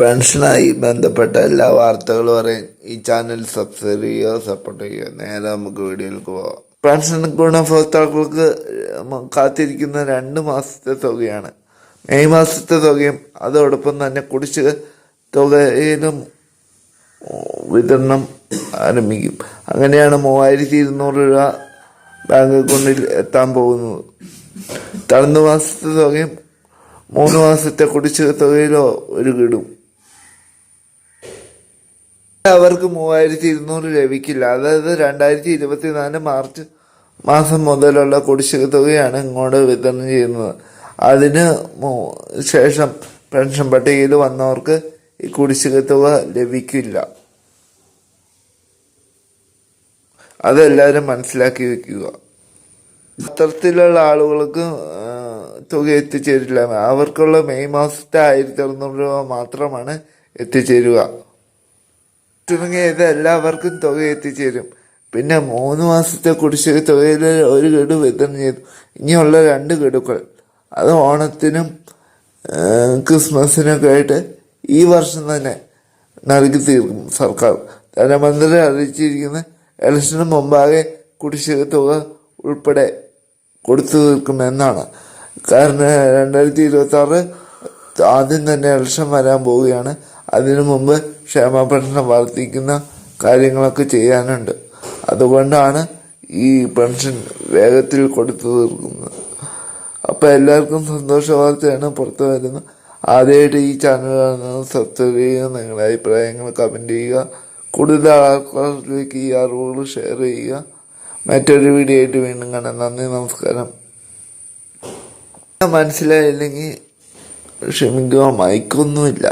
പെൻഷനായി ബന്ധപ്പെട്ട എല്ലാ വാർത്തകളും അറിയാൻ ഈ ചാനൽ സബ്സ്ക്രൈബ് ചെയ്യുക സപ്പോർട്ട് ചെയ്യുക. നേരെ നമുക്ക് വീഡിയോയിലേക്ക് പോവാം. പെൻഷൻ ഗുണഭോക്താക്കൾക്ക് കാത്തിരിക്കുന്ന രണ്ട് മാസത്തെ തുകയാണ്. മെയ് മാസത്തെ തുകയും അതോടൊപ്പം തന്നെ കുടിശ്ശിക തുകയിലും വിതരണം ആരംഭിക്കും. അങ്ങനെയാണ് മൂവായിരത്തി ഇരുന്നൂറ് രൂപ ബാങ്ക് അക്കൗണ്ടിൽ എത്താൻ പോകുന്നത്. തളർന്ന മാസത്തെ തുകയും മൂന്ന് മാസത്തെ കുടിശ്ശിക തുകയിലോ ഒരു കിടും. അവർക്ക് മൂവായിരത്തി ഇരുന്നൂറ് ലഭിക്കില്ല. അതായത് രണ്ടായിരത്തി ഇരുപത്തിനാല് മാർച്ച് മാസം മുതലുള്ള കുടിശ്ശിക തുകയാണ് ഇങ്ങോട്ട് വിതരണം ചെയ്യുന്നത്. അതിന് ശേഷം പെൻഷൻ പട്ടികയിൽ വന്നവർക്ക് ഈ കുടിശ്ശിക തുക ലഭിക്കില്ല. അതെല്ലാവരും മനസ്സിലാക്കി വെക്കുക. പത്രത്തിലുള്ള ആളുകൾക്ക് തുക എത്തിച്ചേരില്ല. അവർക്കുള്ള മെയ് മാസത്തെ ആയിരത്തി അറുന്നൂറ് രൂപ മാത്രമാണ് എത്തിച്ചേരുക. തുടങ്ങിയ ഇത് എല്ലാവർക്കും തുക എത്തിച്ചേരും. പിന്നെ മൂന്ന് മാസത്തെ കുടിശ്ശിക തുകയിൽ ഒരു ഗഡു വിതരണം ചെയ്തു. ഇനിയുള്ള രണ്ട് ഗഡുക്കൾ. അത് ഓണത്തിനും ക്രിസ്മസിനൊക്കെ ആയിട്ട് ഈ വർഷം തന്നെ നൽകി തീർക്കും സർക്കാർ. ധനമന്ത്രി അറിയിച്ചിരിക്കുന്ന ഇലക്ഷന് മുമ്പാകെ കുടിശ്ശിക തുക ഉൾപ്പെടെ കൊടുത്തു തീർക്കുമെന്നാണ്. കാരണം രണ്ടായിരത്തി ഇരുപത്തി ആറ് ആദ്യം തന്നെ ഇലക്ഷൻ വരാൻ പോവുകയാണ്. അതിനു മുമ്പ് ക്ഷേമപെൻഷൻ വർദ്ധിക്കുന്ന കാര്യങ്ങളൊക്കെ ചെയ്യാനുണ്ട്. അതുകൊണ്ടാണ് ഈ പെൻഷൻ വേഗത്തിൽ കൊടുത്തു തീർക്കുന്നത്. അപ്പോൾ എല്ലാവർക്കും സന്തോഷ വാർത്തയാണ് പുറത്തു വരുന്നത്. ആദ്യമായിട്ട് ഈ ചാനൽ കാണുന്നത് സബ്സ്ക്രൈബ് ചെയ്യുക നിങ്ങളുടെ അഭിപ്രായങ്ങൾ കമന്റ് ചെയ്യുക കൂടുതൽ ആൾക്കാരിലേക്ക് ഈ അറിവുകൾ ഷെയർ ചെയ്യുക. മറ്റൊരു വീഡിയോ ആയിട്ട് വീണ്ടും കാണാം. നന്ദി നമസ്കാരം. മനസ്സിലായില്ലെങ്കിൽ ക്ഷമിക്കുക മയക്കൊന്നുമില്ല.